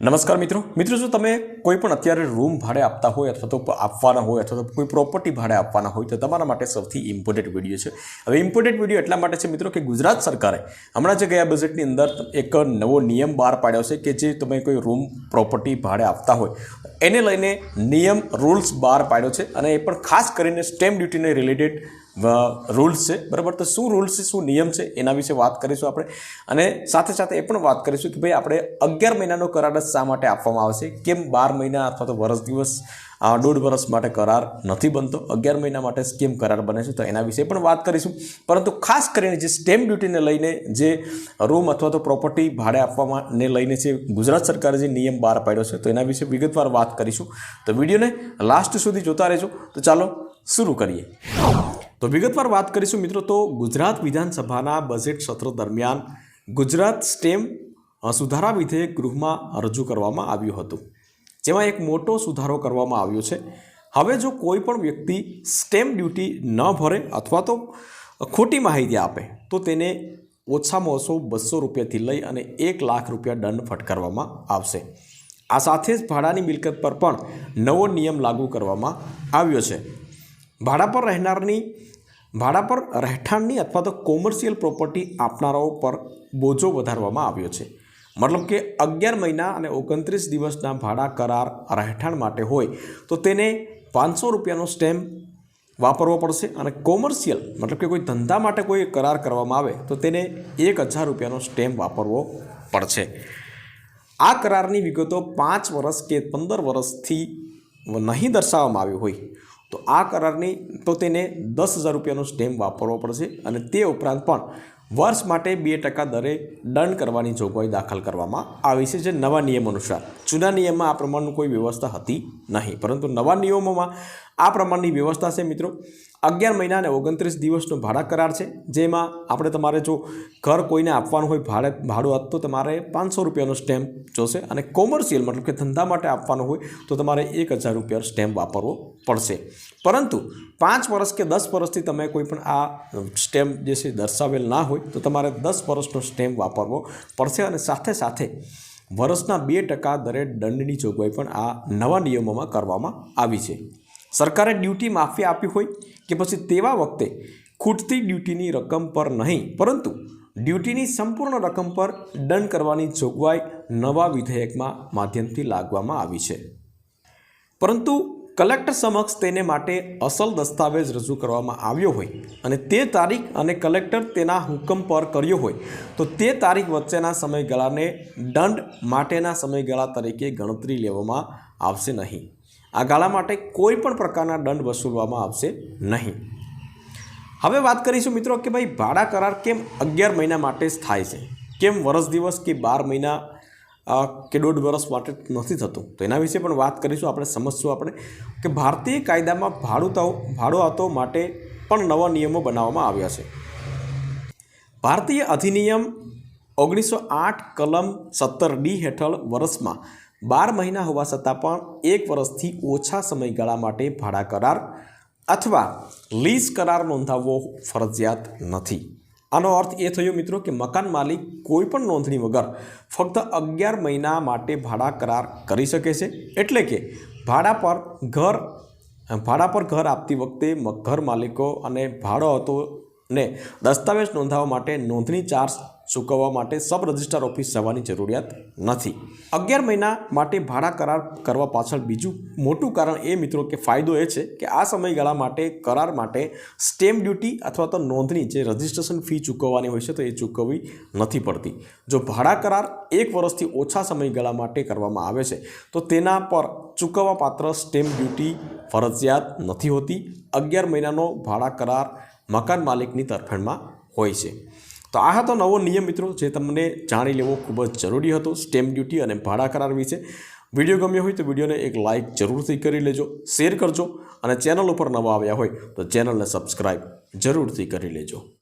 નમસ્કાર મિત્રો. મિત્રો, જો તમે કોઈ પણ અત્યારે રૂમ ભાડે આપતા હોય અથવા તો આપવાના હોય અથવા તો કોઈ પ્રોપર્ટી ભાડે આપવાના હોય, તો તમારા માટે સૌથી ઇમ્પોર્ટન્ટ વીડિયો છે. હવે ઇમ્પોર્ટન્ટ વીડિયો એટલા માટે છે મિત્રો કે ગુજરાત સરકારે હમણાં જે ગયા બજેટની અંદર એક નવો નિયમ બહાર પાડ્યો છે કે જે તમે કોઈ રૂમ પ્રોપર્ટી ભાડે આપતા હોય, એને લઈને નિયમ રૂલ્સ બહાર પાડ્યો છે અને એ પણ ખાસ કરીને સ્ટેમ્પ ડ્યુટીને રિલેટેડ રૂલ્સ છે, બરાબર? તો શું રૂલ્સ છે, શું નિયમ છે, એના વિશે વાત કરીશું આપણે. અને સાથે સાથે એ પણ વાત કરીશું કે ભાઈ આપણે અગિયાર મહિનાનો કરાર જ શા માટે આપવામાં આવશે કેમ બાર મહિના અથવા તો વર્ષ દિવસ દોઢ વર્ષ માટે કરાર નથી બનતો? અગિયાર મહિના માટે સ્કીમ કરાર બને છે? તો એના વિશે પણ વાત કરીશું. પરંતુ ખાસ કરીને જે સ્ટેમ્પ ડ્યુટીને લઈને જે રૂમ અથવા તો પ્રોપર્ટી ભાડે આપવામાં ને લઈને જે ગુજરાત સરકારે જે નિયમ બહાર પાડ્યો છે, તો એના વિશે વિગતવાર વાત કરીશું. તો વિડીયોને લાસ્ટ સુધી જોતા રહેજો. તો ચાલો, શરૂ કરીએ. તો વિગતવાર વાત કરીશું મિત્રો તો ગુજરાત વિધાનસભાના બજેટ સત્ર દરમિયાન ગુજરાત સ્ટેમ સુધારા વિધેયક ગૃહમાં રજૂ કરવામાં આવ્યું હતું. જેમાં એક મોટો સુધારો કરવામાં આવ્યો છે. હવે જો કોઈ પણ વ્યક્તિ સ્ટેમ્પ ડ્યુટી ન ભરે અથવા તો ખોટી માહિતી આપે, તો તેને ઓછામાં ઓછો બસો રૂપિયાથી લઈ અને એક લાખ રૂપિયા દંડ ફટકારવામાં આવશે. આ સાથે જ ભાડાની મિલકત પર પણ નવો નિયમ લાગુ કરવામાં આવ્યો છે. ભાડા પર રહેનારની ભાડા પર રહેઠાણની અથવા તો કોમર્શિયલ પ્રોપર્ટી આપનારાઓ પર બોજો વધારવામાં આવ્યો છે. મતલબ કે અગિયાર મહિના અને ઓગણત્રીસ દિવસના ભાડા કરાર રહેઠાણ માટે હોય તો તેને પાંચસો રૂપિયાનો સ્ટેમ્પ વાપરવો પડશે અને કોમર્શિયલ મતલબ કે કોઈ ધંધા માટે કોઈ કરાર કરવામાં આવે તો તેને એક હજાર રૂપિયાનો સ્ટેમ્પ વાપરવો પડશે. આ કરારની વિગતો પાંચ વર્ષ કે પંદર વર્ષથી નહીં દર્શાવવામાં આવી હોય. તો આ કરારની તો તેને દસ હજાર રૂપિયાનો સ્ટેમ્પ વાપરવો પડશે અને તે ઉપરાંત પણ વર્ષ માટે બે ટકા દરે દંડ કરવાની જોગવાઈ દાખલ કરવામાં આવી છે જે નવા નિયમ અનુસાર. જૂના નિયમમાં આ પ્રમાણનું કોઈ વ્યવસ્થા હતી નહીં. પરંતુ નવા નિયમોમાં આ પ્રમાણની વ્યવસ્થા છે મિત્રો. અગિયાર મહિના અને ઓગણત્રીસ દિવસનો ભાડા કરાર છે, જેમાં આપણે તમારે જો ઘર કોઈને આપવાનું હોય, ભાડે ભાડું આપતો તો તમારે પાંચસો રૂપિયાનો સ્ટેમ્પ જોશે અને કોમર્શિયલ મતલબ કે ધંધા માટે આપવાનું હોય, તો તમારે એક હજાર રૂપિયાનો સ્ટેમ્પ વાપરવો પડશે. પરંતુ પાંચ વર્ષ કે દસ વર્ષથી તમે કોઈ પણ આ સ્ટેમ્પ જે છે દર્શાવેલ ના હોય, તો તમારે દસ વર્ષનો સ્ટેમ્પ વાપરવો પડશે અને સાથે સાથે વર્ષના બે ટકા દરે દંડની જોગવાઈ પણ આ નવા નિયમોમાં કરવામાં આવી છે. સરકારે ડ્યુટી માફી આપી હોય કે પછી તેવા વખતે ખૂટતી ડ્યુટીની રકમ પર નહીં, પરંતુ ડ્યુટીની સંપૂર્ણ રકમ પર દંડ કરવાની જોગવાઈ નવા વિધેયકમાં માધ્યમથી લાગવામાં આવી છે. પરંતુ કલેક્ટર સમક્ષ તેને માટે અસલ દસ્તાવેજ રજૂ કરવામાં આવ્યો હોય અને તે તારીખ અને કલેક્ટર તેના હુકમ પર કર્યો હોય, તો તે તારીખ વચ્ચેના સમયગાળાને દંડ માટેના સમયગાળા તરીકે ગણતરી લેવામાં આવશે નહીં. આ ગાળા માટે કોઈ પણ પ્રકારના દંડ વસૂલવામાં આવશે નહીં. હવે વાત કરીશું મિત્રો કે ભાઈ ભાડા કરાર કેમ અગિયાર મહિના માટે જ થાય છે? કેમ વર્ષ દિવસ કે બાર મહિના કે દોઢ વર્ષ માટે નથી થતું? તો એના વિશે પણ વાત કરીશું, આપણે સમજશું આપણે કે ભારતીય કાયદામાં ભાડુતાઓ, ભાડુઆતો માટે પણ નવા નિયમો બનાવવામાં આવ્યા છે. ભારતીય અધિનિયમ ઓગણીસો આઠ કલમ સત્તર ડી હેઠળ વર્ષમાં બાર મહિના હોવા છતાં પણ એક વર્ષથી ઓછા સમયગાળા માટે ભાડા કરાર અથવા લીઝ કરાર નોંધાવવો ફરજિયાત નથી. આનો અર્થ એ થયો મિત્રો કે મકાન માલિક કોઈ પણ નોંધણી વગર ફક્ત અગિયાર મહિના માટે ભાડા કરાર કરી શકે છે. એટલે કે ભાડા પર ઘર, ભાડા પર ઘર આપતી વખતે ઘર માલિકો અને ભાડો હતો ને દસ્તાવેજ નોંધાવવા માટે નોંધણી ચાર્જ ચૂકવવા માટે સબ રજિસ્ટ્રાર ઓફિસ જવાની જરૂરિયાત નથી. અગિયાર મહિના માટે ભાડા કરાર કરવા પાછળ બીજું મોટું કારણ એ મિત્રો કે ફાયદો એ છે કે આ સમયગાળા માટે કરાર માટે સ્ટેમ્પ ડ્યુટી અથવા તો નોંધણી જે રજિસ્ટ્રેશન ફી ચૂકવવાની હોય છે તો એ ચૂકવવી નથી પડતી. જો ભાડા કરાર એક વર્ષથી ઓછા સમયગાળા માટે કરવામાં આવે છે, તો તેના પર ચૂકવવા પાત્ર સ્ટેમ્પ ડ્યુટી ફરજિયાત નથી હોતી. અગિયાર મહિનાનો ભાડા કરાર મકાન માલિકની તરફેણમાં હોય છે. તો આ હતો નવો નિયમ મિત્રો જે તમને જાણી લેવો ખૂબ જ જરૂરી હતો. સ્ટેમ્પ ડ્યુટી અને ભાડા કરાર વિશે. વીડિયો ગમ્યો હોય તો વિડીયોને એક લાઇક જરૂરથી કરી લેજો શેર કરજો અને ચેનલ ઉપર નવા આવ્યા હોય તો ચેનલને સબસ્ક્રાઈબ જરૂરથી કરી લેજો.